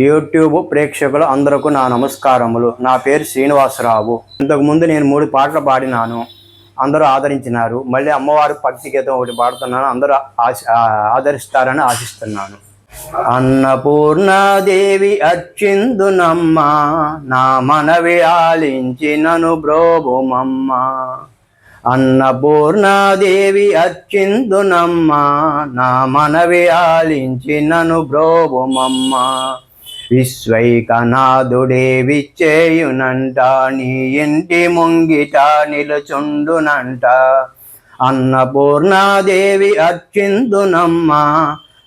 YouTube ప్రేక్షకులు అందరకు నా నమస్కారములు. నా పేరు శ్రీనివాసరావు. ఇంతకుముందు నేను మూడు పాటలు పాడినాను. అందరూ ఆదరించినారు. మళ్ళీ అమ్మవారి భక్తి గీతం ఒకటి పాడుతున్నాను. అందరూ ఆశ- ఆదరిస్తారని ఆశిస్తున్నాను. అన్నపూర్ణాదేవి అచ్చిందునమ్మ నా మనవి ఆలించి నను అన్నపూర్ణాదేవి అచ్చిందునమ్మ నా మనవి ఆలించి బ్రోభుమమ్మ. విశ్వైకనాథుడే విచ్చేయునంట నీ ఇంటి ముంగిట నిలుచుండునంట. అన్నపూర్ణాదేవి అర్చిందునమ్మ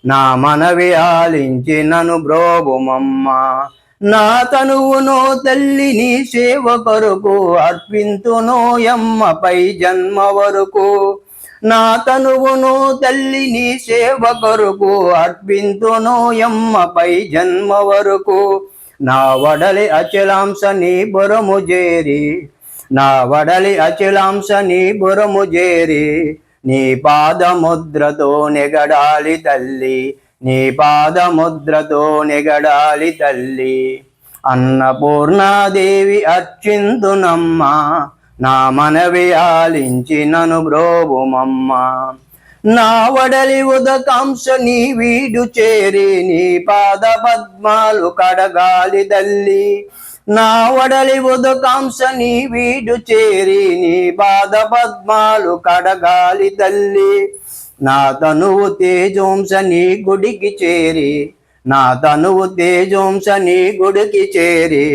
నా మనవి ఆలించి నను బ్రోగుమమ్మ నా తనువును తల్లి నీ సేవ కొరకు అర్పింతును యమ్మపై జన్మ వరకు. నా తనువును తల్లి నీ సేవ కొరకు అర్పింతును ఎమ్మపై జన్మ వరకు. నా వడలి అచలాంశ నీ బురము చేరి నా వడలి అచలాంశ నీ బురము చేరి నీ పాదముద్రతో నెగడాలి తల్లి నీ పాదముద్రతో నెగడాలి తల్లి. అన్నపూర్ణాదేవి అర్చిందునమ్మ నా మనవి ఆలించి నను బ్రోబుమమ్మ నా వడలి ఉదకాంశ నీ వీడు చేరి నీ పాద పద్మాలు కడగాలి తల్లి. నా వడలి ఉదకాంశ నీ వీడు చేరి నీ పాద పద్మాలు కడగాలి తల్లి. నా తనువు తేజోంశ నీ గుడికి చేరి నా తనువు తేజోంశ నీ గుడికి చేరి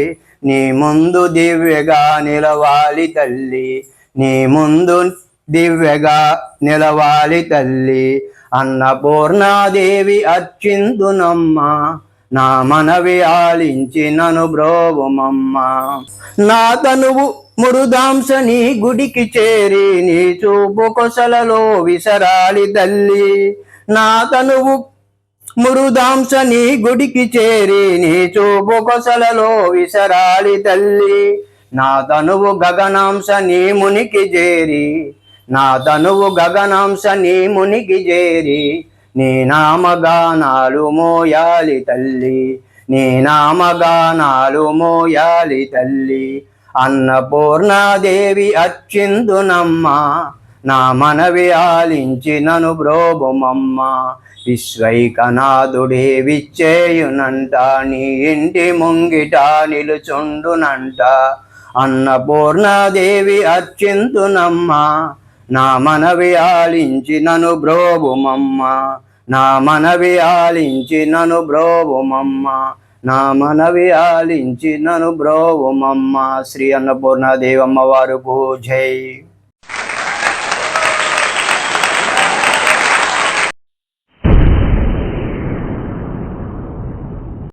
నీ ముందు దివ్యగా నిలవాలి తల్లి. నీ ముందు దివ్యగా నిలవాలి తల్లి. అన్నపూర్ణాదేవి అచ్చిందునమ్మా నా మనవి ఆలించి నను బ్రోవుమమ్మ. నా తనువు మురుదాంశ నీ గుడికి చేరి నీ చూపు కొసలలో విసరాలి తల్లి. నా తనువు మురుదాంశ నీ గుడికి చేరి నీ చూపు కొసలలో విసరాలి తల్లి. నా తనువు గగనాంశ నీ మునికి చేరి నా తనువు గగనాంశ నీ మునికి చేరి నీ నామగానాలు మోయాలి తల్లి. నీ నామగానాలు మోయాలి తల్లి. అన్నపూర్ణాదేవి అచ్చిందునమ్మ నా మనవి ఆలించి నను బ్రోబుమమ్మ. విశ్వైకనాథుడే విచ్చేయునంట నీ ఇంటి ముంగిట నిలుచుండునంట. అన్నపూర్ణాదేవి అర్చింతునమ్మ నా మనవి ఆలించి నను బ్రోబుమమ్మ నా మనవి ఆలించి నను బ్రోబుమమ్మ నా మనవి ఆలించి నను బ్రోవుమమ్మ. శ్రీ అన్నపూర్ణాదేవి దేవమ్మ పూజై. జై